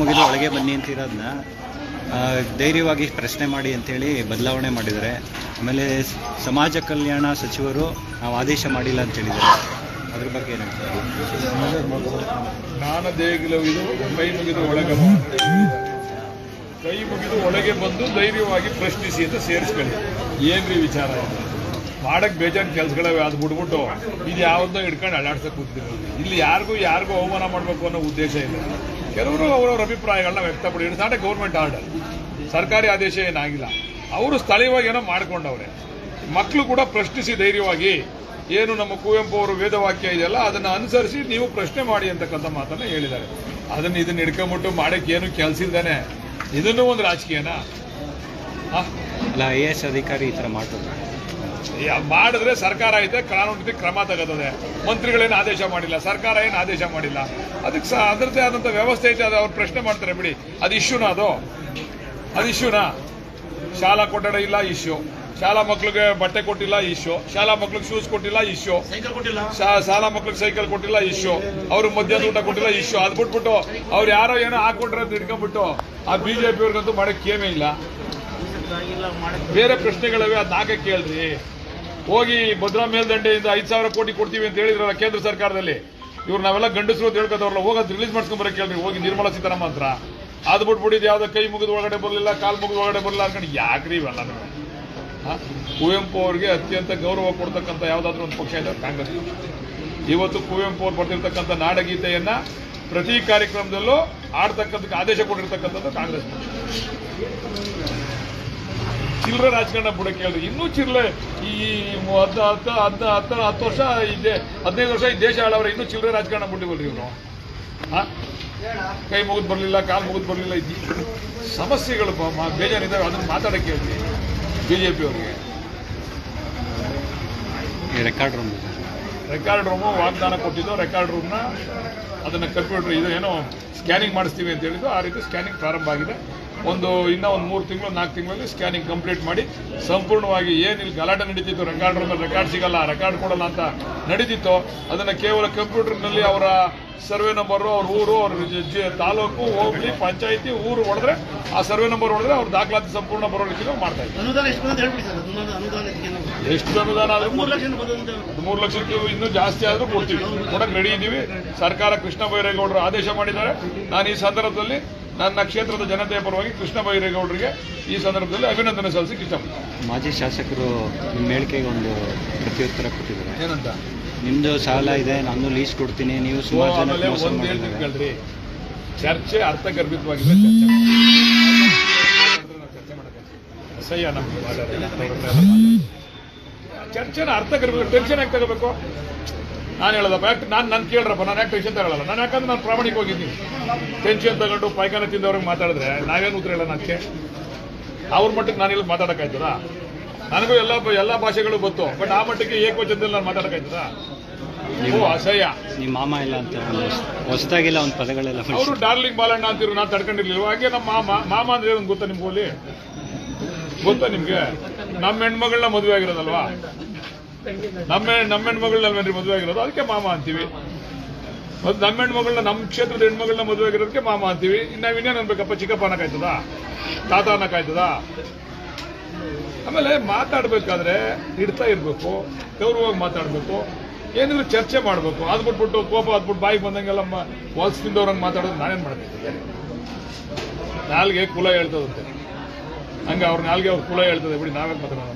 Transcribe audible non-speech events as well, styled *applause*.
ಮುಗಿದು ಒಳಗೆ ಬನ್ನಿ ಅಂತ ಇರೋದನ್ನ ಧೈರ್ಯವಾಗಿ ಪ್ರಶ್ನೆ ಮಾಡಿ ಅಂತೇಳಿ ಬದಲಾವಣೆ ಮಾಡಿದ್ದಾರೆ. ಆಮೇಲೆ ಸಮಾಜ ಕಲ್ಯಾಣ ಸಚಿವರು ನಾವು ಆದೇಶ ಮಾಡಿಲ್ಲ ಅಂತ ಹೇಳಿದ್ದಾರೆ ಅದ್ರ ಬಗ್ಗೆ ಏನು ದೇಗುಲವಿದು ಕೈ ಮುಗಿದು ಒಳಗೆ. ಕೈ ಮುಗಿದು ಒಳಗೆ ಬಂದು ಧೈರ್ಯವಾಗಿ ಪ್ರಶ್ನಿಸಿ ಅಂತ ಸೇರಿಸ್ಕೊಳ್ಳಿ. ಏನ್ರಿ ವಿಚಾರ? ಇದು ಮಾಡಕ್ ಬೇಜಾನ್ ಕೆಲ್ಸಗಳವೆ, ಅದು ಬಿಟ್ಬಿಟ್ಟು ಇದು ಯಾವ್ದೋ ಹಿಡ್ಕೊಂಡು ಅಡಾಡ್ಸಕ್ ಕೂತಿದ್ರು ಇಲ್ಲಿ ಯಾರಿಗೂ ಯಾರಿಗೂ ಅವಮಾನ ಮಾಡಬೇಕು ಅನ್ನೋ ಉದ್ದೇಶ ಇಲ್ಲ. ಕೆಲವರು ಅವರವರ ಅಭಿಪ್ರಾಯಗಳನ್ನ ವ್ಯಕ್ತಪಡಿ ಇಟ್ಸ್ ನಾಟ್ ಗೌರ್ಮೆಂಟ್ ಆರ್ಡರ್ ಸರ್ಕಾರಿ ಆದೇಶ ಏನಾಗಿಲ್ಲ. ಅವರು ಸ್ಥಳೀಯವಾಗಿ ಏನೋ ಮಾಡಿಕೊಂಡವ್ರೆ. ಮಕ್ಕಳು ಕೂಡ ಪ್ರಶ್ನಿಸಿ ಧೈರ್ಯವಾಗಿ ಏನು ನಮ್ಮ ಕುವೆಂಪು ಅವರು ವೇದವಾಕ್ಯ ಇದೆಯಲ್ಲ, ಅದನ್ನು ಅನುಸರಿಸಿ ನೀವು ಪ್ರಶ್ನೆ ಮಾಡಿ ಅಂತಕ್ಕಂಥ ಮಾತನ್ನು ಹೇಳಿದ್ದಾರೆ. ಅದನ್ನು ಇದನ್ನ ಹಿಡ್ಕೊಂಬಿಟ್ಟು ಮಾಡಕ್ಕೆ ಏನು ಕೆಲಸ ಇಲ್ದಾನೆ. ಇದನ್ನು ಒಂದು ರಾಜಕೀಯನಾ? ಅಲ್ಲ ಐ ಎ ಎಸ್ ಅಧಿಕಾರಿ ಈ ಥರ ಮಾಡ್ತಾರೆ ಮಾಡಿದ್ರೆ ಸರ್ಕಾರ ಐತೆ ಕಾನೂನು ಕ್ರಮ ತಗೋತದೆ ಮಂತ್ರಿಗಳೇನು ಆದೇಶ ಮಾಡಿಲ್ಲ ಸರ್ಕಾರ ಏನು ಆದೇಶ ಮಾಡಿಲ್ಲ. ಅದಕ್ಕೆ ಸಹ ಅದರದ್ದೇ ಆದಂಥ ವ್ಯವಸ್ಥೆ ಐತೆ ಅದು ಅವ್ರು ಪ್ರಶ್ನೆ ಮಾಡ್ತಾರೆ ಬಿಡಿ. ಅದು ಇಶ್ಯೂನಾ ಅದು? ಅದು ಇಶ್ಯೂನಾ? ಶಾಲಾ ಕೊಠಡ ಇಲ್ಲ ಇಶ್ಯೂ. ಶಾಲಾ ಮಕ್ಳಿಗೆ ಬಟ್ಟೆ ಕೊಟ್ಟಿಲ್ಲ ಇಶ್ಯೂ. ಶಾಲಾ ಮಕ್ಳಿಗೆ ಶೂಸ್ ಕೊಟ್ಟಿಲ್ಲ ಇಶ್ಯೂ. ಶಾಲಾ ಮಕ್ಳಿಗೆ ಸೈಕಲ್ ಕೊಟ್ಟಿಲ್ಲ ಇಶ್ಯೂ. ಅವ್ರು ಮಧ್ಯಾಹ್ನ ಊಟ ಕೊಟ್ಟಿಲ್ಲ ಇಶ್ಯೂ. ಅದು ಬಿಟ್ಬಿಟ್ಟು ಅವ್ರು ಯಾರೋ ಏನೋ ಹಾಕೊಟ್ರೆ ಅಂತ ಇಟ್ಕೊಂಡ್ಬಿಟ್ಟು ಆ ಬಿಜೆಪಿ ಅವ್ರಿಗಂತೂ ಮಾಡಕ್ಕೆ ಕೇಮೇ ಇಲ್ಲ. ಬೇರೆ ಪ್ರಶ್ನೆಗಳಿವೆ ಅದ್ ನಾಲ್ಕೆ ಕೇಳ್ರಿ. ಹೋಗಿ ಭದ್ರಾ ಮೇಲ್ದಂಡೆಯಿಂದ ಐದು ಸಾವಿರ ಕೋಟಿ ಕೊಡ್ತೀವಿ ಅಂತ ಹೇಳಿದ್ರಲ್ಲ ಕೇಂದ್ರ ಸರ್ಕಾರದಲ್ಲಿ. ಇವ್ರು ನಾವೆಲ್ಲ ಗಂಡಸರು ಅಂತ ಹೇಳ್ಕೊತವ್ರಲ್ಲ ಹೋಗೋದು ರಿಲೀಸ್ ಮಾಡ್ಸ್ಕೊಂಡ್ ಬರಕ್ಕೆ ಕೇಳ್ರಿ, ಹೋಗಿ ನಿರ್ಮಲಾ ಸೀತಾರಾಮನ್ ಹತ್ರ ಅದು ಬಿಟ್ಬಿಟ್ಟಿದ್ದು ಯಾವ್ದೋ ಕೈ ಮುಗಿದ ಒಳಗಡೆ ಬರಲಿಲ್ಲ, ಕಾಲು ಮುಗಿದ ಒಳಗಡೆ ಬರಲಿಲ್ಲ ಅನ್ಕೊಂಡು, ಯಾಕ್ರಿ ಇವೆಲ್ಲ? ಕುವೆಂಪು ಅವ್ರಿಗೆ ಅತ್ಯಂತ ಗೌರವ ಕೊಡ್ತಕ್ಕಂಥ ಯಾವುದಾದ್ರೂ ಒಂದು ಪಕ್ಷ ಇದೆ, ಕಾಂಗ್ರೆಸ್. ಇವತ್ತು ಕುವೆಂಪು ಅವ್ರು ಬರ್ತಿರ್ತಕ್ಕಂಥ ನಾಡಗೀತೆಯನ್ನು ಪ್ರತಿ ಕಾರ್ಯಕ್ರಮದಲ್ಲೂ ಆಡ್ತಕ್ಕಂಥ ಆದೇಶ ಕೊಟ್ಟಿರ್ತಕ್ಕಂಥದ್ದು ಕಾಂಗ್ರೆಸ್ ಚಿಲ್ಲರೆ ರಾಜಕಾರಣ ಬುಡಕ್ಕೆ ಹೇಳ್ರಿ ಇನ್ನೂ ಚಿಲ್ಲರೆ ಈ ಹತ್ತು ಹತ್ತು ಹತ್ತು ಹತ್ತು ಹತ್ತು ವರ್ಷ ಇದೆ ಹದಿನೈದು ವರ್ಷ ಈ ದೇಶ ಆಳವ್ರೆ ಇನ್ನೂ ಚಿಲ್ಲರೆ ರಾಜಕಾರಣ ಬಿಟ್ಟಿವಲ್ರಿ ಇವನು. ಕೈ ಮುಗಿದು ಬರಲಿಲ್ಲ ಕಾಲು ಮುಗಿದು ಬರಲಿಲ್ಲ ಸಮಸ್ಯೆಗಳು ಬ- ಅದನ್ನು ಬೇಜಾರಿದ್ದಾವೆ ಅದನ್ನ ಮಾತಾಡಕ್ಕೆ ಹೇಳ್ರಿ ಬಿಜೆಪಿ ಅವರಿಗೆ. ಈ ರೆಕಾರ್ಡ್ ರೂಮ್ ರೆಕಾರ್ಡ್ ರೂಮು ವಾಗ್ದಾನ ಕೊಟ್ಟಿದ್ದು ರೆಕಾರ್ಡ್ ರೂಮ್ನ ಅದನ್ನು ಕಂಪ್ಯೂಟರ್ ಇದು ಏನೋ ಸ್ಕ್ಯಾನಿಂಗ್ ಮಾಡಿಸ್ತೀವಿ ಅಂತ ಹೇಳಿದ್ದು ಆ ರೀತಿ ಸ್ಕ್ಯಾನಿಂಗ್ ಪ್ರಾರಂಭ ಆಗಿದೆ. ಒಂದು ಇನ್ನೂ ಒಂದು ಮೂರು ತಿಂಗಳು ನಾಲ್ಕು ತಿಂಗಳಲ್ಲಿ ಸ್ಕ್ಯಾನಿಂಗ್ ಕಂಪ್ಲೀಟ್ ಮಾಡಿ ಸಂಪೂರ್ಣವಾಗಿ ಏನು ಇಲ್ಲಿ ಗಲಾಟೆ ನಡೀತಿತ್ತು ರೆಕಾರ್ಡ್ ರೂಮಲ್ಲಿ ರೆಕಾರ್ಡ್ ಸಿಗಲ್ಲ ರೆಕಾರ್ಡ್ ಕೊಡಲ್ಲ ಅಂತ ನಡೀತಿತ್ತು ಅದನ್ನು ಕೇವಲ ಕಂಪ್ಯೂಟರ್ನಲ್ಲಿ ಅವರ ಸರ್ವೆ ನಂಬರು ಅವ್ರ ಊರು ಅವ್ರ ತಾಲೂಕು ಹೋಬಳಿ ಪಂಚಾಯಿತಿ ಊರು ಹೊಡೆದ್ರೆ ಆ ಸರ್ವೆ ನಂಬರ್ ಹೊಡೆದ್ರೆ ಅವ್ರ ದಾಖಲಾತಿ ಸಂಪೂರ್ಣ ಬರೋ ರೀತಿಯಲ್ಲಿ ಮಾಡ್ತಾ ಇದ್ದಾರೆ. ಎಷ್ಟು ಅನುದಾನ ಆದರೂ ಮೂರು ಲಕ್ಷಕ್ಕೆ ಇನ್ನೂ ಜಾಸ್ತಿ ಆದ್ರೂ ಕೊಡ್ತೀವಿ. ಕೊಡಕ್ ರೆಡಿ ಇದ್ದೀವಿ ಸರ್ಕಾರ ಕೃಷ್ಣ ಬೈರೇಗೌಡರು ಆದೇಶ ಮಾಡಿದ್ದಾರೆ. ನಾನು ಈ ಸಂದರ್ಭದಲ್ಲಿ ನನ್ನ ಕ್ಷೇತ್ರದ ಜನತೆಯ ಪರವಾಗಿ ಕೃಷ್ಣ ಬೈರೇಗೌಡರಿಗೆ ಈ ಸಂದರ್ಭದಲ್ಲಿ ಅಭಿನಂದನೆ ಸಲ್ಲಿಸಿ ಇಷ್ಟಪಡ್ತೀನಿ ಮಾಜಿ ಶಾಸಕರು ನಿಮ್ಮ ಹೇಳಿಕೆಗೆ ಒಂದು ಪ್ರತ್ಯುತ್ತರ ಕೊಟ್ಟಿದ್ದಾರೆ. ಏನಂತ? ನಿಮ್ದು ಸಾಲ ಇದೆ ನಾನು ಲೀಸ್ ಕೊಡ್ತೀನಿ ನೀವು ಸುಮಾರು ಹೇಳ್ತೀನಿ ಕೇಳ್ರಿ. ಚರ್ಚೆ ಅರ್ಥಗರ್ಭಿತವಾಗಿದೆ ಅಸಹ್ಯ ನಮ್ಗೆ. *laughs* ಚರ್ಚೆನ ಅರ್ಥಗರ್ಭಿತ ಟೆನ್ಷನ್ ಯಾಕೆ ತಗೋಬೇಕು. ನಾನು ಹೇಳೋದಪ್ಪ ಯಾಕೆ ನಾನು ನಾನು ಕೇಳ್ರಪ್ಪ ನಾನು ಯಾಕೆ ಟೆನ್ಷನ್ ತಗೊಳ್ಳಲ್ಲ ನಾನು ಯಾಕಂದ್ರೆ ನಾನು ಪ್ರಾಮಾಣಿಕ ಹೋಗಿದ್ದೀನಿ. ಟೆನ್ಷನ್ ತಗೊಂಡು ಪೈಖಾನೆ ತಿಂದವ್ರಿಗೆ ಮಾತಾಡಿದ್ರೆ ನಾವೇನು ಉತ್ತರ ಹೇಳೋಣ ಅದಕ್ಕೆ ಅವ್ರ ಮಟ್ಟಕ್ಕೆ ನಾನು ಇಲ್ಲಿ ಮಾತಾಡೋಕ್ಕಾಯ್ತದ ನನಗೂ ಎಲ್ಲ ಎಲ್ಲ ಭಾಷೆಗಳು ಗೊತ್ತು ಬಟ್ ಆ ಮಟ್ಟಕ್ಕೆ ಏಕವಚನದಲ್ಲಿ ನಾನು ಮಾತಾಡೋಕ್ಕಾಯ್ತದ ನೀವು ಅಸಹ್ಯ. ನಿಮ್ಮ ಮಾಮ ಇಲ್ಲ ಅಂತ ಹೊಸದಾಗಿಲ್ಲ ಒಂದು ಪದಗಳೆಲ್ಲ ಅವರು ಡಾರ್ಲಿಂಗ್ ಬಾಲಣ್ಣ ಅಂತಿರು ನಾನು ತಡ್ಕೊಂಡಿರ್ಲಿಲ್ಲ ಹಾಗೆ ನಮ್ಮ ಮಾಮ ಮಾಮ ಅಂದ್ರೆ ಏನು ಗೊತ್ತಾ ನಿಮ್ಗೆ ಗೊತ್ತಾ ನಿಮ್ಗೆ? ನಮ್ಮ ಹೆಣ್ಮಗಳನ್ನ ಮದುವೆ ಆಗಿರೋದಲ್ವಾ? ನಮ್ಮ ನಮ್ಮ ಹೆಣ್ಮಗಳನ್ನಲ್ವೇನ್ರಿ ಮದುವೆ ಆಗಿರೋದು, ಅದಕ್ಕೆ ಮಾಮ ಅಂತೀವಿ. ಮತ್ತು ನಮ್ಮ ಹೆಣ್ಮಗಳನ್ನ ನಮ್ಮ ಕ್ಷೇತ್ರದ ಹೆಣ್ಮಗಳನ್ನ ಮದುವೆ ಆಗಿರೋದಕ್ಕೆ ಮಾಮ ಅಂತೀವಿ. ಇನ್ನು ನಾವ್ ಇನ್ನೇನು ಅನ್ಬೇಕಪ್ಪ ಚಿಕ್ಕಪ್ಪ ಅನ್ನಕಾಯ್ತದ ತಾತ ಅನ್ನಕಾಯ್ತದ ಆಮೇಲೆ ಮಾತಾಡ್ಬೇಕಾದ್ರೆ ಇಡ್ತಾ ಇರ್ಬೇಕು, ಗೌರವವಾಗಿ ಮಾತಾಡ್ಬೇಕು, ಏನಿದ್ರು ಚರ್ಚೆ ಮಾಡಬೇಕು. ಅದು ಬಿಟ್ಬಿಟ್ಟು ಕೋಪ ಅದ್ಬಿಟ್ಟು ಬಾಯಿಗೆ ಬಂದಂಗೆಲ್ಲ ವಾಲ್ಸ್ ತಿಂದವ್ರಂಗೆ ಮಾತಾಡೋದು ನಾನೇನ್ ಮಾಡ್ಬೇಕು ನಾಲ್ಗೆ ಕುಲ ಹೇಳ್ತದಂತೆ. ಹಂಗೆ ಅವ್ರ ನಾಲ್ಗೆ ಅವ್ರ ಕುಲ ಹೇಳ್ತದೆ. ಬಿಡಿ ನಾವೇ ಮಾತಾಡೋಣ